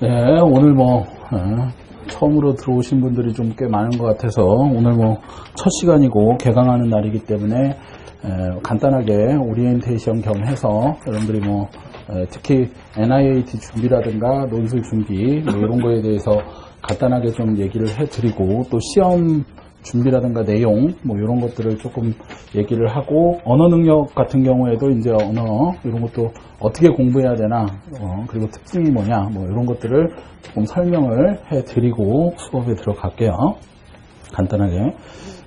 네, 오늘 뭐 어, 처음으로 들어오신 분들이 좀 꽤 많은 것 같아서 오늘 뭐 첫 시간이고 개강하는 날이기 때문에 에, 간단하게 오리엔테이션 겸 해서 여러분들이 뭐 에, 특히 NIAT 준비라든가 논술 준비 뭐 이런 거에 대해서 간단하게 좀 얘기를 해드리고 또 시험 준비라든가 내용 뭐 이런 것들을 조금 얘기를 하고 언어 능력 같은 경우에도 이제 언어 이런 것도 어떻게 공부해야 되나 어, 그리고 특징이 뭐냐 뭐 이런 것들을 조금 설명을 해드리고 수업에 들어갈게요. 간단하게.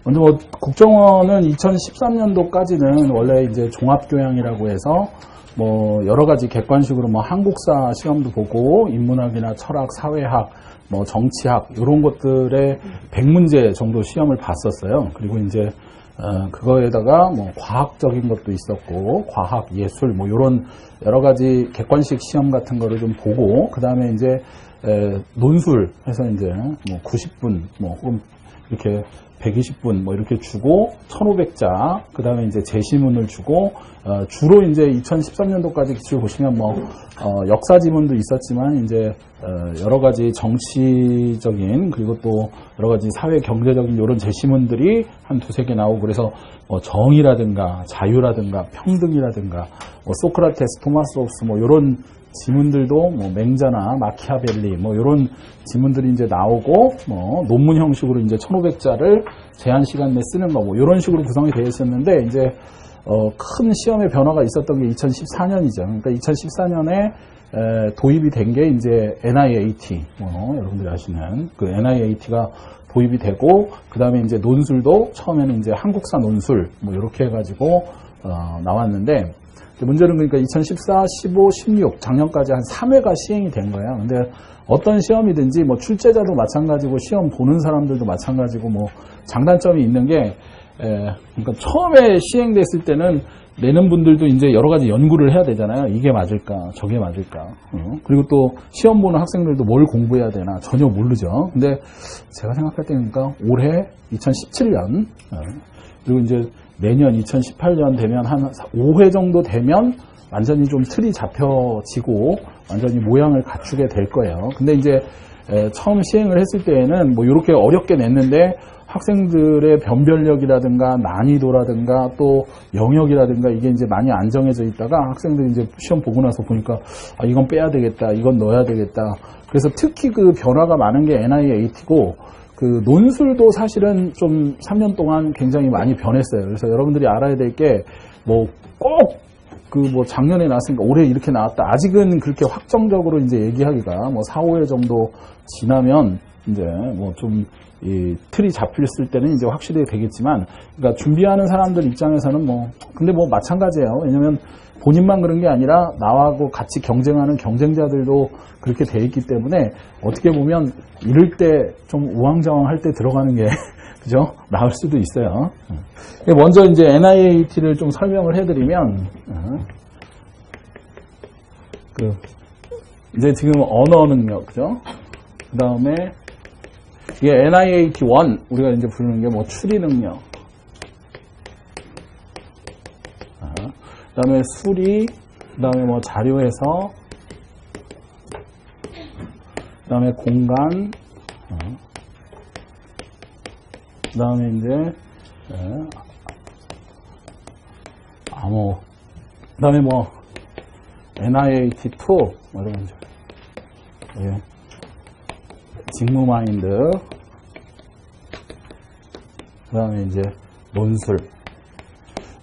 먼저 뭐 국정원은 2013년도까지는 원래 이제 종합교양이라고 해서 뭐 여러 가지 객관식으로 뭐 한국사 시험도 보고 인문학이나 철학, 사회학, 뭐 정치학 이런 것들의 100문제 정도 시험을 봤었어요. 그리고 이제 어, 그거에다가 뭐 과학적인 것도 있었고 과학, 예술 뭐 이런 여러 가지 객관식 시험 같은 거를 좀 보고 그 다음에 이제 에, 논술 해서 이제 뭐 90분 뭐 혹은 이렇게 120분 뭐 이렇게 주고 1,500자 그 다음에 이제 제시문을 주고 어, 주로 이제 2013년도까지 기출 보시면 뭐 어, 역사 지문도 있었지만 이제 어, 여러 가지 정치적인 그리고 또 여러 가지 사회 경제적인 이런 제시문들이 한 두세 개 나오고 그래서 뭐 정의라든가 자유라든가 평등이라든가 뭐 소크라테스, 토마스 홉스 뭐 이런 지문들도 뭐 맹자나 마키아벨리 뭐 이런 지문들이 이제 나오고 뭐 논문 형식으로 이제 1,500자를 제한 시간 내 쓰는 거 뭐 이런 식으로 구성이 되어 있었는데 이제 어, 큰 시험의 변화가 있었던 게 2014년이죠. 그러니까 2014년에 도입이 된 게 이제 NIAT, 뭐 여러분들이 아시는 그 NIAT가 도입이 되고 그 다음에 이제 논술도 처음에는 이제 한국사 논술 뭐 이렇게 해가지고 어, 나왔는데 문제는 그러니까 2014, 15, 16 작년까지 한 3회가 시행이 된 거예요. 근데 어떤 시험이든지 뭐 출제자도 마찬가지고 시험 보는 사람들도 마찬가지고 뭐 장단점이 있는 게 에, 그러니까 처음에 시행됐을 때는 내는 분들도 이제 여러 가지 연구를 해야 되잖아요. 이게 맞을까, 저게 맞을까. 어? 그리고 또 시험 보는 학생들도 뭘 공부해야 되나 전혀 모르죠. 근데 제가 생각할 때니까 그러니까 올해 2017년 어, 그리고 이제 내년 2018년 되면 한 5회 정도 되면 완전히 좀 틀이 잡혀지고 완전히 모양을 갖추게 될 거예요. 근데 이제 에, 처음 시행을 했을 때에는 뭐 이렇게 어렵게 냈는데 학생들의 변별력이라든가 난이도라든가 또 영역이라든가 이게 이제 많이 안정해져 있다가 학생들이 이제 시험 보고 나서 보니까 아 이건 빼야 되겠다 이건 넣어야 되겠다 그래서 특히 그 변화가 많은 게 NIAT고 그 논술도 사실은 좀 3년 동안 굉장히 많이 변했어요. 그래서 여러분들이 알아야 될 게 뭐꼭 그뭐 작년에 나왔으니까 올해 이렇게 나왔다. 아직은 그렇게 확정적으로 이제 얘기하기가 뭐 4, 5회 정도 지나면 이제 뭐 좀 이 틀이 잡혔을 때는 이제 확실히 되겠지만 그러니까 준비하는 사람들 입장에서는 뭐 근데 뭐 마찬가지예요. 왜냐면 본인만 그런 게 아니라 나하고 같이 경쟁하는 경쟁자들도 그렇게 돼 있기 때문에 어떻게 보면 이럴 때 좀 우왕좌왕 할 때 들어가는 게 그죠? 나을 수도 있어요. 먼저 이제 NIAT를 좀 설명을 해드리면 그 이제 지금 언어 능력 그죠? 그 다음에 이게 NIAT 1 우리가 이제 부르는 게 뭐 추리 능력 그 다음에 수리, 그 다음에 뭐 자료 해석, 그 다음에 공간, 그 다음에 이제, 예, 암호, 그 다음에 뭐, NIAT2, 뭐 이런. 예. 직무 마인드, 그 다음에 이제 논술,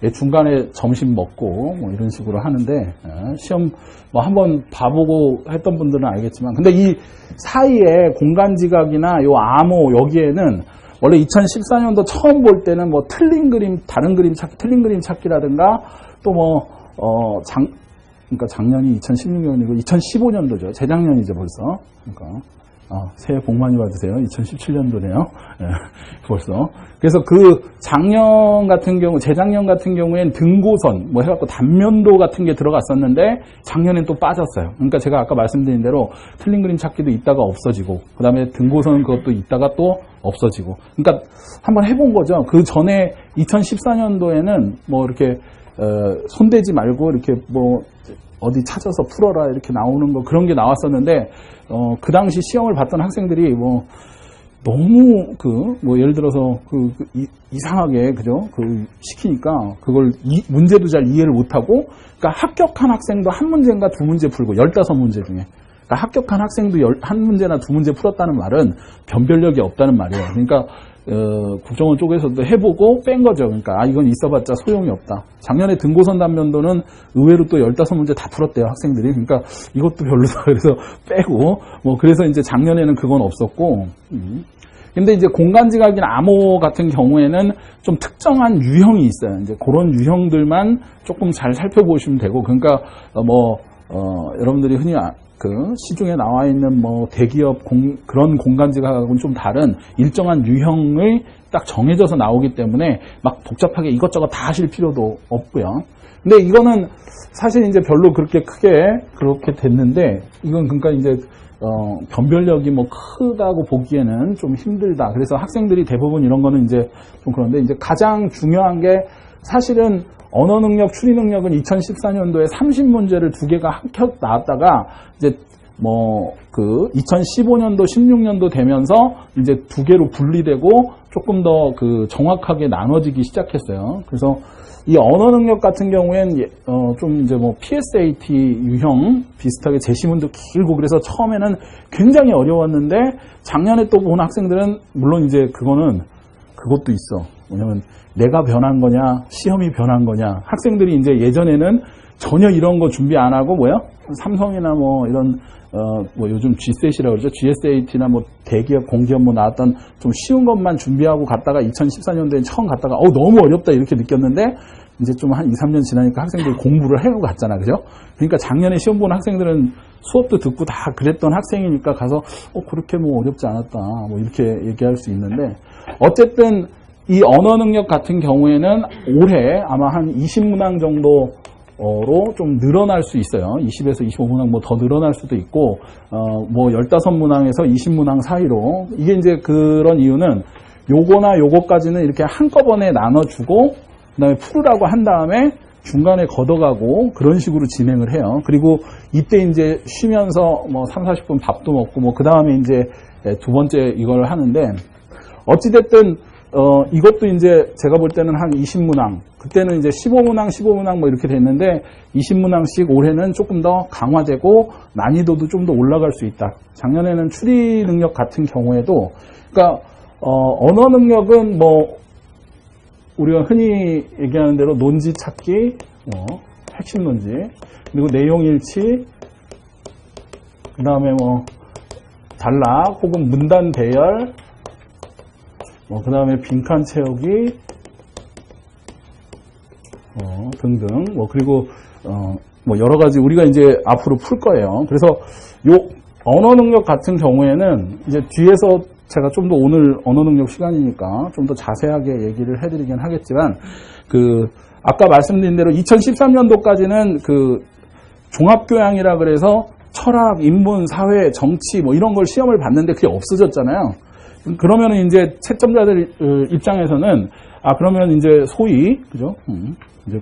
예, 중간에 점심 먹고 뭐 이런 식으로 하는데 예, 시험 뭐 한번 봐보고 했던 분들은 알겠지만 근데 이 사이에 공간 지각이나 요 암호 여기에는 원래 2014년도 처음 볼 때는 뭐 틀린 그림 다른 그림 찾기 틀린 그림 찾기라든가 또뭐어장 그러니까 작년이 2016년이고 2015년도죠. 재작년이죠 벌써. 그러니까 어, 새해 복 많이 받으세요. 2017년도네요. 예, 벌써. 그래서 그 작년 같은 경우, 재작년 같은 경우엔 등고선, 뭐 해갖고 단면도 같은 게 들어갔었는데 작년엔 또 빠졌어요. 그러니까 제가 아까 말씀드린 대로 틀린 그림 찾기도 있다가 없어지고, 그 다음에 등고선 그것도 있다가 또 없어지고. 그러니까 한번 해본 거죠. 그 전에 2014년도에는 뭐 이렇게 어, 손대지 말고 이렇게 뭐 어디 찾아서 풀어라 이렇게 나오는 거 그런 게 나왔었는데 어, 그 당시 시험을 봤던 학생들이 뭐 너무 그 뭐 예를 들어서 그, 그 이, 이상하게 그죠 그 시키니까 그걸 이- 문제도 잘 이해를 못하고 그러니까 합격한 학생도 한 문제인가 두 문제 풀고 열다섯 문제 중에 그러니까 합격한 학생도 열, 한 문제나 두 문제 풀었다는 말은 변별력이 없다는 말이에요. 그러니까 어, 국정원 쪽에서도 해보고 뺀 거죠. 그러니까 아 이건 있어봤자 소용이 없다. 작년에 등고선 단면도는 의외로 또 열다섯 문제 다 풀었대요 학생들이. 그러니까 이것도 별로다. 그래서 빼고 뭐 그래서 이제 작년에는 그건 없었고. 음. 근데 이제 공간지각이나 암호 같은 경우에는 좀 특정한 유형이 있어요. 이제 그런 유형들만 조금 잘 살펴보시면 되고, 그러니까 어, 뭐 어, 여러분들이 흔히 아- 그 시중에 나와 있는 뭐 대기업 공- 그런 공간지각하고는 좀 다른 일정한 유형을 딱 정해져서 나오기 때문에 막 복잡하게 이것저것 다 하실 필요도 없고요. 근데 이거는 사실 이제 별로 그렇게 크게 그렇게 됐는데 이건 그러니까 이제 어, 변별력이 뭐 크다고 보기에는 좀 힘들다. 그래서 학생들이 대부분 이런 거는 이제 좀 그런데 이제 가장 중요한 게 사실은 언어 능력, 추리 능력은 2014년도에 30문제를 두 개가 합격 나왔다가 이제 뭐 그 2015년도, 16년도 되면서 이제 두 개로 분리되고 조금 더 그 정확하게 나눠지기 시작했어요. 그래서 이 언어 능력 같은 경우엔 예, 어, 좀 이제 뭐 PSAT 유형 비슷하게 제시문도 길고 그래서 처음에는 굉장히 어려웠는데 작년에 또 본 학생들은 물론 이제 그거는 그것도 있어. 뭐냐면 내가 변한 거냐, 시험이 변한 거냐. 학생들이 이제 예전에는 전혀 이런 거 준비 안 하고 뭐야? 삼성이나 뭐 이런 어 뭐 요즘 G셋이라고 그러죠. GSAT나 뭐 대기업, 공기업 뭐 나왔던 좀 쉬운 것만 준비하고 갔다가 2014년도에 처음 갔다가 어 너무 어렵다 이렇게 느꼈는데 이제 좀 한 2, 3년 지나니까 학생들이 공부를 해고 갔잖아. 그죠? 그러니까 작년에 시험 본 학생들은 수업도 듣고 다 그랬던 학생이니까 가서 어 그렇게 뭐 어렵지 않았다. 뭐 이렇게 얘기할 수 있는데 어쨌든 이 언어 능력 같은 경우에는 올해 아마 한 20문항 정도 로좀 늘어날 수 있어요. 20에서 25문항 뭐 더 늘어날 수도 있고, 어, 뭐 15문항에서 20문항 사이로. 이게 이제 그런 이유는 요거나 요거까지는 이렇게 한꺼번에 나눠주고, 그 다음에 풀으라고 한 다음에 중간에 걷어가고 그런 식으로 진행을 해요. 그리고 이때 이제 쉬면서 뭐 3, 40분 밥도 먹고 뭐 그 다음에 이제 두 번째 이걸 하는데 어찌됐든 어, 이것도 이제 제가 볼 때는 한 20문항, 그때는 이제 15문항, 15문항 뭐 이렇게 됐는데 20문항씩 올해는 조금 더 강화되고 난이도도 좀 더 올라갈 수 있다. 작년에는 추리 능력 같은 경우에도, 그러니까 어, 언어 능력은 뭐 우리가 흔히 얘기하는 대로 논지 찾기, 뭐 핵심 논지, 그리고 내용 일치, 그 다음에 뭐 단락 혹은 문단 배열, 뭐, 그 다음에 빈칸 채우기, 어, 등등. 뭐, 그리고, 어, 뭐, 여러 가지 우리가 이제 앞으로 풀 거예요. 그래서 요 언어 능력 같은 경우에는 이제 뒤에서 제가 좀 더 오늘 언어 능력 시간이니까 좀 더 자세하게 얘기를 해드리긴 하겠지만, 그, 아까 말씀드린 대로 2013년도까지는 그 종합교양이라 그래서 철학, 인문, 사회, 정치 뭐 이런 걸 시험을 봤는데 그게 없어졌잖아요. 그러면은 이제 채점자들 어, 입장에서는 아 그러면 이제 소위 그죠? 음, 이제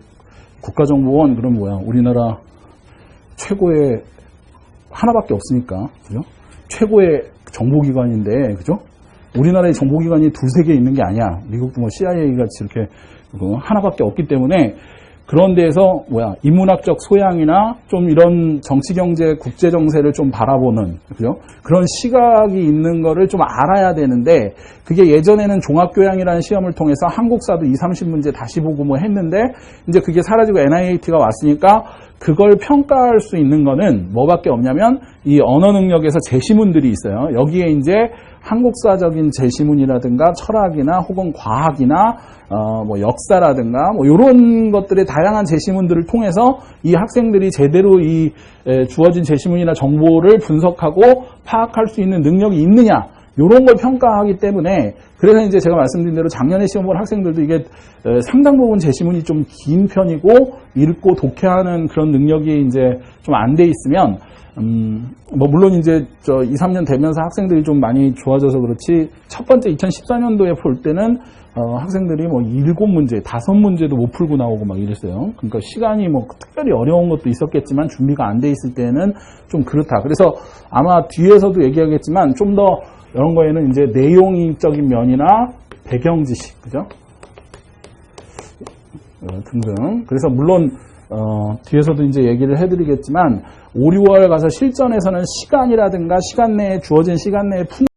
국가정보원 그럼 뭐야? 우리나라 최고의 하나밖에 없으니까 그죠? 최고의 정보기관인데 그죠? 우리나라의 정보기관이 두세 개 있는 게 아니야. 미국도 뭐 CIA 같이 이렇게 그 하나밖에 없기 때문에 그런 데에서 뭐야 인문학적 소양이나 좀 이런 정치 경제 국제 정세를 좀 바라보는 그죠 그런 시각이 있는 거를 좀 알아야 되는데 그게 예전에는 종합 교양이라는 시험을 통해서 한국사도 2, 30문제 다시 보고 뭐 했는데 이제 그게 사라지고 NIT가 왔으니까 그걸 평가할 수 있는 거는 뭐밖에 없냐면 이 언어 능력에서 제시문들이 있어요. 여기에 이제 한국사적인 제시문이라든가 철학이나 혹은 과학이나 어, 뭐 역사라든가 뭐 이런 것들의 다양한 제시문들을 통해서 이 학생들이 제대로 이 에, 주어진 제시문이나 정보를 분석하고 파악할 수 있는 능력이 있느냐 이런 걸 평가하기 때문에 그래서 이제 제가 말씀드린 대로 작년에 시험 본 학생들도 이게 에, 상당 부분 제시문이 좀 긴 편이고 읽고 독해하는 그런 능력이 이제 좀 안 돼 있으면 음, 뭐 물론 이제 저 2, 3년 되면서 학생들이 좀 많이 좋아져서 그렇지 첫 번째 2014년도에 볼 때는 어, 학생들이 뭐 일곱 문제, 다섯 문제도 못 풀고 나오고 막 이랬어요. 그러니까 시간이 뭐 특별히 어려운 것도 있었겠지만 준비가 안 돼 있을 때는 좀 그렇다. 그래서 아마 뒤에서도 얘기하겠지만 좀더 이런 거에는 이제 내용적인 면이나 배경 지식, 그죠? 어, 등등. 그래서 물론 어, 뒤에서도 이제 얘기를 해드리겠지만 5, 6월 가서 실전에서는 시간이라든가 시간 내에 주어진 시간 내에 품